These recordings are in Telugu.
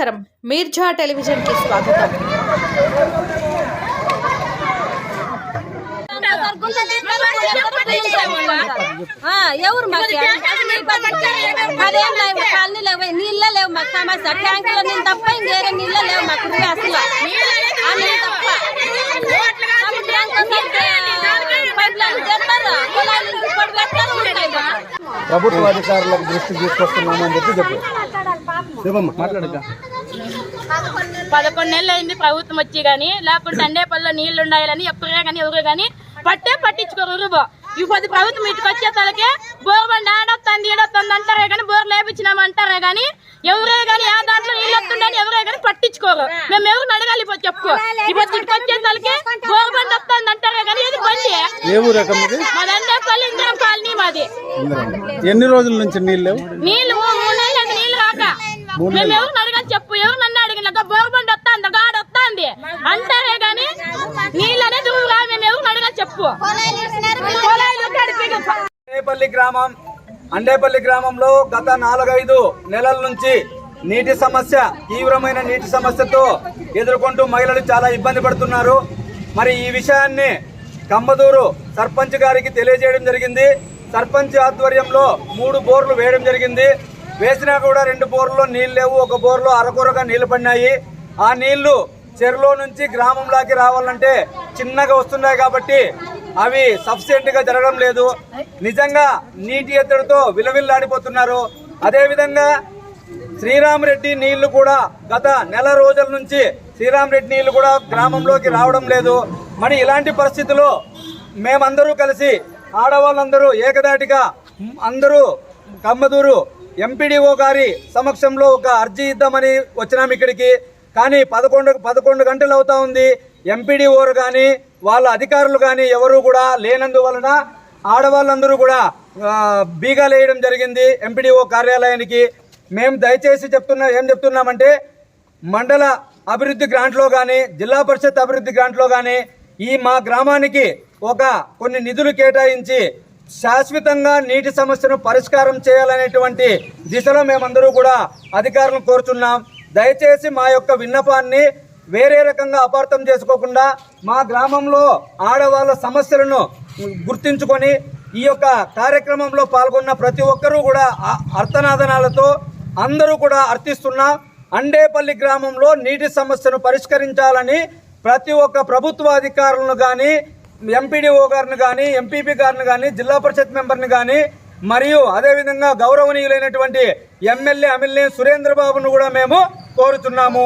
నమస్కారం. మీర్జా టెలివిజన్కి స్వాగతం. ఆ, ఎవరు మాకు? లేవు కాలనీ లేవు నీళ్ళ లేవు మాకు. సమస్య ట్యాంకులో నీళ్ళు తప్ప ఇంకేరే నీళ్ళ లేవు మాకు. అసలు. ప్రభుత్వ అధికారులకు దృష్టికి తీసుకొస్తున్నామని చెప్పి చెప్పు చెప్పమ్మా మాట్లాడక పదకొండు నెలలు అయింది ప్రభుత్వం వచ్చి గాని లేకుంటే అండేపల్లిలో నీళ్ళు ఉండాలని ఎప్పుడే గాని ఎవరు గాని పట్టే పట్టించుకోరు ఇప్పుడు ప్రభుత్వం ఇటుకు వచ్చే తలకే బోర్ బండి ఆడొస్తుంది ఈడొస్తుంది అంటారే కానీ బోర్ లేపించినాం అంటారే గాని ఎవరే గాని ఆ దాంట్లో నీళ్ళు వస్తుందని ఎవరే గాని పట్టించుకోరు. మేము ఎవరు అడగాలి ఇప్పుడు చెప్పు. ఇప్పుడు ఇటుకు వచ్చే తలకే బోర్ బండి వస్తుంది అంటారే గాని ఇది బండి? ఏ మాది అండేపల్లి ఇందిరం కాలనీ మాది. ఎన్ని రోజుల నుంచి నీళ్ళు నీళ్ళు మేము ఎవరు అడగాలి చెప్పు? ఎవరు నన్ను అడిగిన? బోరబండి వస్తాంది గాడ వస్తాంది. అంటారే గాని నీళ్ళు అనేది ఊరు కాదు మేము ఎవరు అడగాలి చెప్పు? అండేపల్లి గ్రామం అండేపల్లి గ్రామంలో గత నాలుగైదు నెలల నుంచి నీటి సమస్య తీవ్రమైన నీటి సమస్యతో ఎదుర్కొంటూ మహిళలు చాలా ఇబ్బంది పడుతున్నారు. మరి ఈ విషయాన్ని కమ్మదూరు సర్పంచ్ గారికి తెలియజేయడం జరిగింది. సర్పంచ్ ఆధ్వర్యంలో మూడు బోర్లు వేయడం జరిగింది. వేసినా కూడా రెండు బోర్లు నీళ్ళు లేవు. ఒక బోర్లో అరకొరగా నీళ్ళు పడినాయి. ఆ నీళ్ళు చెరులో నుంచి గ్రామంలోకి రావాలంటే చిన్నగా వస్తున్నాయి కాబట్టి అవి సఫిషియెంట్గా జరగడం లేదు. నిజంగా నీటి ఎత్తడితో విలవిల్లాడిపోతున్నారు. అదేవిధంగా శ్రీరామరెడ్డి నీళ్ళు కూడా గత నెల రోజుల నుంచి శ్రీరామరెడ్డి నీళ్ళు కూడా గ్రామంలోకి రావడం లేదు. మరి ఇలాంటి పరిస్థితుల్లో మేమందరూ కలిసి ఆడవాళ్ళందరూ ఏకదాటిగా అందరూ కమ్మదూరు ఎంపీడీఓ గారి సమక్షంలో ఒక అర్జీ ఇద్దామని వచ్చినాం ఇక్కడికి. కానీ పదకొండు పదకొండు గంటలు అవుతా ఉంది. ఎంపీడీఓరు కానీ వాళ్ళ అధికారులు కానీ ఎవరు కూడా లేనందువలన ఆడవాళ్ళందరూ కూడా బీగాలేయడం జరిగింది ఎంపీడీఓ కార్యాలయానికి. మేము దయచేసి చెప్తున్నా ఏం చెప్తున్నామంటే మండల అభివృద్ధి గ్రాంట్లో కానీ జిల్లా పరిషత్ అభివృద్ధి గ్రాంట్లో కానీ ఈ మా గ్రామానికి ఒక కొన్ని నిధులు కేటాయించి శాశ్వతంగా నీటి సమస్యను పరిష్కారం చేయాలనేటువంటి దిశలో మేమందరూ కూడా అధికారులను కోరుచున్నాం. దయచేసి మా యొక్క విన్నపాన్ని వేరే రకంగా అపార్థం చేసుకోకుండా మా గ్రామంలో ఆడవాళ్ళ సమస్యలను గుర్తించుకొని ఈ యొక్క కార్యక్రమంలో పాల్గొన్న ప్రతి ఒక్కరూ కూడా అర్థనాదనాలతో అందరూ కూడా అర్థిస్తున్నాం అండేపల్లి గ్రామంలో నీటి సమస్యను పరిష్కరించాలని ప్రతి ఒక్క ప్రభుత్వ అధికారులను కానీ ఎంపీడీఓ గారిని కానీ ఎంపీపీ గారిని కానీ జిల్లా పరిషత్ మెంబర్ని కానీ మరియు అదేవిధంగా గౌరవనీయులైనటువంటి ఎమ్మెల్యే ఎమ్మెల్యే సురేంద్ర బాబును కూడా మేము కోరుతున్నాము.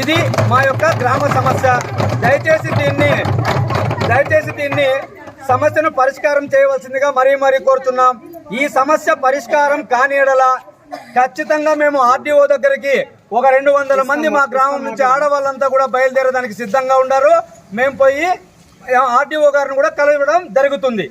ఇది మా యొక్క గ్రామ సమస్య. దయచేసి దీన్ని దయచేసి దీన్ని సమస్యను పరిష్కారం చేయవలసిందిగా మరీ మరీ కోరుతున్నాం. ఈ సమస్య పరిష్కారం కాని ఎడల ఖచ్చితంగా మేము ఆర్డీఓ దగ్గరికి ఒక రెండు వందల మంది మా గ్రామం నుంచి ఆడవాళ్ళంతా కూడా బయలుదేరడానికి సిద్ధంగా ఉన్నారు మేము పోయి ఆర్డీఓ గారిని కూడా కలవడం జరుగుతుంది.